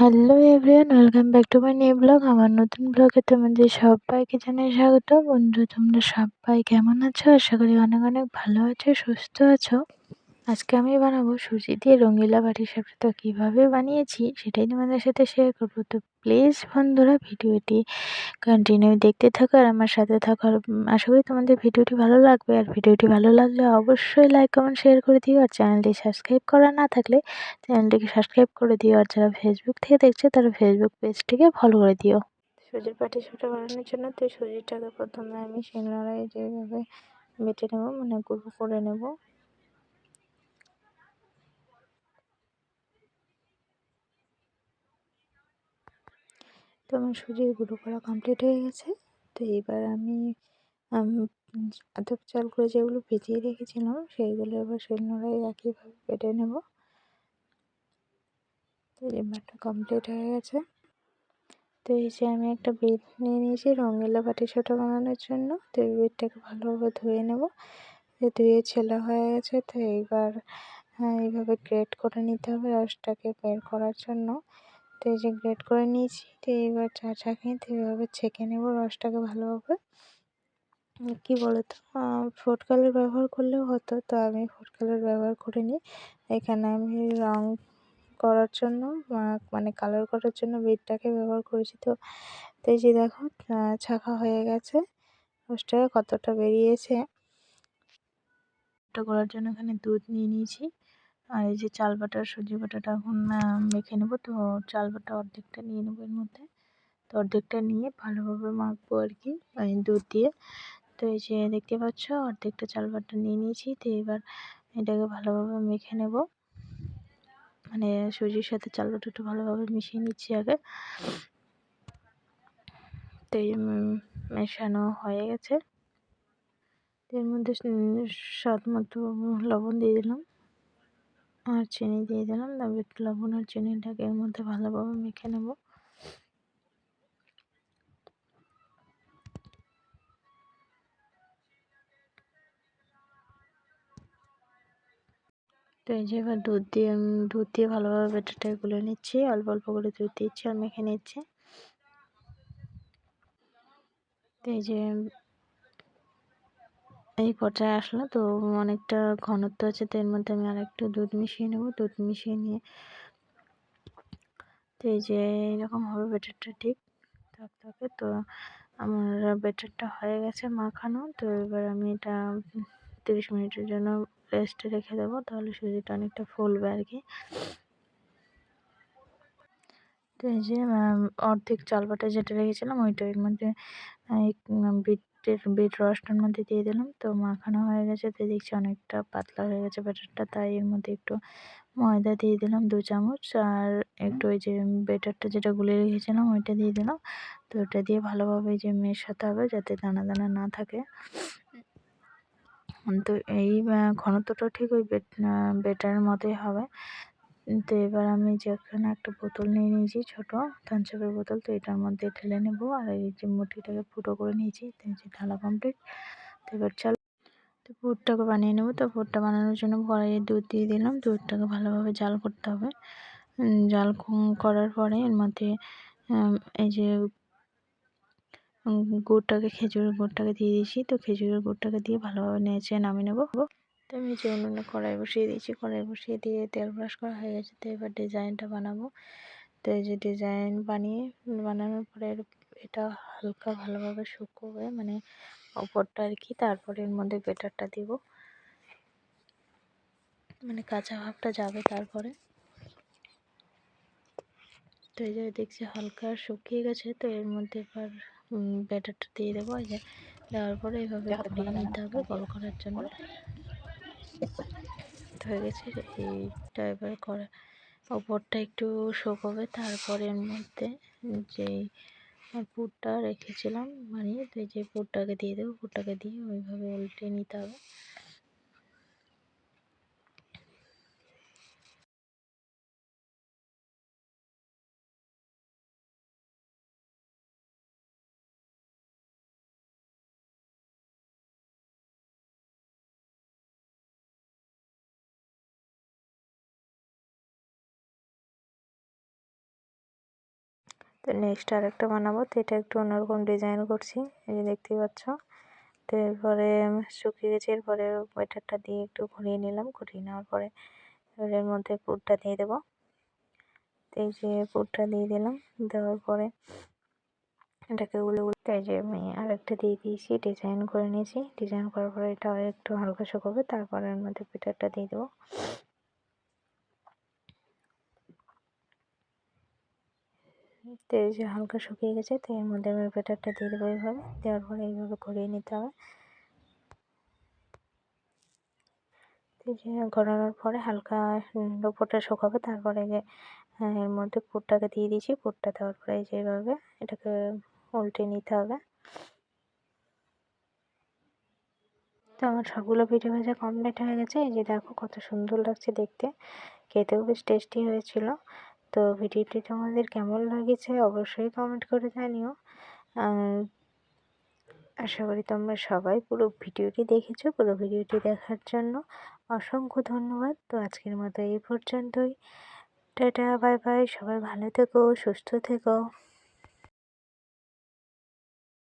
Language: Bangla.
Hello everyone welcome back to my new blog আমার নতুন ব্লগে তোমাদের সবাইকে জানাই স্বাগত। বন্ধু, তোমরা সবাই কেমন আছো? আশা করি অনেক অনেক ভালো আছো, সুস্থ আছো। আজকে আমি বানাবো সুজি দিয়ে রঙিলা বাটির সাথে। তো কীভাবে বানিয়েছি সেটাই তোমাদের সাথে শেয়ার করব। তো প্লিজ বন্ধুরা ভিডিওটি কন্টিনিউ দেখতে থাকো আর আমার সাথে থাকো। আর আশা করি তোমাদের ভিডিওটি ভালো লাগবে। আর ভিডিওটি ভালো লাগলে অবশ্যই লাইক কমেন্ট শেয়ার করে দিও। আর চ্যানেলটি সাবস্ক্রাইব করা না থাকলে চ্যানেলটিকে সাবস্ক্রাইব করে দিও। আর যারা ফেসবুক থেকে দেখছে তারা ফেসবুক পেজটিকে ফলো করে দিও। সুজির পাটি সুটা বানানোর জন্য তো সুজিটাকে প্রথমে আমি শিলনোড়ায় যেভাবে বেটে নেব মানে গুঁড়ো করে নেব। তো আমার সুজির গুঁড়ো করা কমপ্লিট হয়ে গেছে। তো এবার আমি আতপ চাল করে যেগুলো ভিজিয়ে রেখেছিলাম, সেইগুলো এবার শিলনোড়ায় একইভাবে বেটে নেব। তো এবারটা কমপ্লিট হয়ে গেছে। তো এই যে আমি একটা বেড নিয়ে নিয়েছি রঙিলা বাটি ছোটো বানানোর জন্য। তো এই বেডটাকে ভালোভাবে ধুয়ে নেব। ধুয়ে ছেলা হয়ে গেছে, তো এইবার এইভাবে গ্রেট করে নিতে হবে রসটাকে বের করার জন্য। তো এই যে গ্রেট করে নিয়েছি, তো এবার চা চাকিয়ে তো এইভাবে ছেঁকে নেব রসটাকে ভালোভাবে। কী বলতো? ফুড কালার ব্যবহার করলেও হতো, তো আমি ফুড কালার ব্যবহার করিনি। এখানে আমি রং করার জন্য মানে কালার করার জন্য বেডটাকে ব্যবহার করেছি তো। তো এই যে দেখো ছাঁকা হয়ে গেছে। রসটাকে কতটা বেরিয়েছে? করার জন্য এখানে দুধ নিয়ে নিয়েছি। আর এই যে চাল বাটা সুজি বাটাটা এখন মেখে নেব। তো চাল বাটা অর্ধেকটা নিয়ে নেব এর মধ্যে। তো অর্ধেকটা নিয়ে ভালোভাবে মাখবো আর কি মানে দুধ দিয়ে। তো এই যে দেখতে পাচ্ছ, অর্ধেকটা চাল বাটা নিয়ে নিয়েছি। তো এবার এটাকে ভালোভাবে মেখে নেব। মানে সুজির সাথে চাল বাটা বাটাটা ভালোভাবে মিশিয়ে নিচ্ছি আগে। তো মেশানো হয়ে গেছে। এর মধ্যে স্বাদ মতো লবণ দিয়ে দিলাম। আর চিনি দিয়ে দিলাম। তারপর লবণ আর চিনিটাকে এর মধ্যে ভালোভাবে মেখে নেব। তো এই যে এবার দুধ দিয়ে দুধ দিয়ে ভালোভাবে ব্যাটারটা গুলে নিচ্ছি। অল্প অল্প করে দুধ দিচ্ছি আর মেখে নিচ্ছি। তো এই যে এই পর্যায়ে আসলো তো অনেকটা ঘনত্ব আছে, তো এর মধ্যে আমি আরেকটু দুধ মিশিয়ে নেব। দুধ মিশিয়ে নিয়ে তো এই যে এরকম হবে ব্যাটারটা ঠিক। থাক থাকে তো আমার ব্যাটারটা হয়ে গেছে মাখানো। তো এবার আমি এটা তিরিশ মিনিটের জন্য রেস্টে রেখে দেবো। তাহলে সুজিটা অনেকটা ফুলবে আর কি। তো এই যে অর্ধেক চাল বাটা যেটা রেখেছিলাম ওইটা এর মধ্যে বিটের বিট রসটার মধ্যে দিয়ে দিলাম। তো মাখানো হয়ে গেছে। তো দেখছি অনেকটা পাতলা হয়ে গেছে ব্যাটারটা। তাই এর মধ্যে একটু ময়দা দিয়ে দিলাম দু চামচ। আর একটু ওই যে বেটারটা যেটা গুলে রেখেছিলাম, ওইটা দিয়ে দিলাম। তো ওটা দিয়ে ভালোভাবে যে মেশাতে হবে যাতে দানা দানা না থাকে। তো এই ঘনত্বটা ঠিক ওই বেটারের মতোই হবে। তো এবার আমি যেখানে একটা বোতল নিয়ে নিয়েছি, ছোটো থানচাপের বোতল। তো এটার মধ্যে ঢেলে নেব। আর এই যে মুঠিটাকে ফুটো করে নিয়েছি যে ঢালা কমপ্লিট তো এবার চাল, তো পুরটাকে বানিয়ে নেব। তো পুরটা বানানোর জন্য কড়াইয়ে দুধ দিয়ে দিলাম। দুধটাকে ভালোভাবে জাল করতে হবে। জাল করার পরে এর মধ্যে এই যে গুড়টাকে, খেজুরের গুড়টাকে দিয়ে দিয়েছি। তো খেজুরের গুড়টাকে দিয়ে ভালোভাবে নেড়ে নামিয়ে নেব। তো আমি যে উনুনে কড়াই বসিয়ে দিয়েছি। কড়াই বসিয়ে দিয়ে তেল ব্রাশ করা হয়ে গেছে। তো এবার ডিজাইনটা বানাবো। তো এই যে ডিজাইন বানিয়ে বানানোর পরে এটা হালকা ভালোভাবে শুকোবে মানে ওপরটা আর কি। তারপরে এর মধ্যে বেটারটা দিব। মানে কাঁচা ভাবটা যাবে তারপরে। তো এই যে দেখছি হালকা শুকিয়ে গেছে। তো এর মধ্যে এবার ব্যাটারটা দিয়ে দেবো। এই যে দেওয়ার পরে এইভাবে নিতে হবে বল করার জন্য। হয়ে গেছে এইটা এবার করা, ওপরটা একটু শুকোবে তারপরে এর মধ্যে যেই পুরটা রেখেছিলাম মানে তো যে পুরটাকে দিয়ে দেবো, পুরটাকে দিয়ে ওইভাবে উল্টে নিতে হবে। তো নেক্সট আরেকটা বানাবো। তো এটা একটু অন্যরকম ডিজাইন করছি। এই যে দেখতেই পাচ্ছ। তো এরপরে শুকিয়ে গেছে। এরপরে ওয়েটারটা দিয়ে একটু ঘুরিয়ে নিলাম। ঘুরিয়ে নেওয়ার পরে এর মধ্যে পুরটা দিয়ে দেবো। তো এই যে পুরটা দিয়ে দিলাম। দেওয়ার পরে এটাকে উলে উলে তাই যে আমি আরেকটা দিয়ে দিয়েছি। ডিজাইন করে নিয়েছি। ডিজাইন করার পরে এটা একটু হালকা শুকাবে। তারপরে এর মধ্যে পিঠাটা দিয়ে দেবো। তো যে হালকা শুকিয়ে গেছে, তো এর মধ্যে আমি ব্যাটারটা দিয়ে দেবো এইভাবে। দেওয়ার পরে এইভাবে ঘুরিয়ে নিতে হবে। ঘোরানোর পরে হালকা উপরটা শুকাবে, তারপরে যে এর মধ্যে পুরটাকে দিয়ে দিয়েছি। পুরটা দেওয়ার পরে যে এইভাবে এটাকে উল্টে নিতে হবে। তো আমার সবগুলো পিঠে ভাজা কমপ্লিট হয়ে গেছে। এই যে দেখো কত সুন্দর লাগছে দেখতে। খেতেও বেশ টেস্টি হয়েছিল। তো ভিডিওটি তোমাদের কেমন লাগেছে অবশ্যই কমেন্ট করে জানিও। আশা করি তোমরা সবাই পুরো ভিডিওটি দেখেছ, পুরো ভিডিওটি দেখার জন্য অসংখ্য ধন্যবাদ। তো আজকের মতো এই পর্যন্তই। টাটা বাই বাই সবাই ভালো থেকো, সুস্থ থেকো।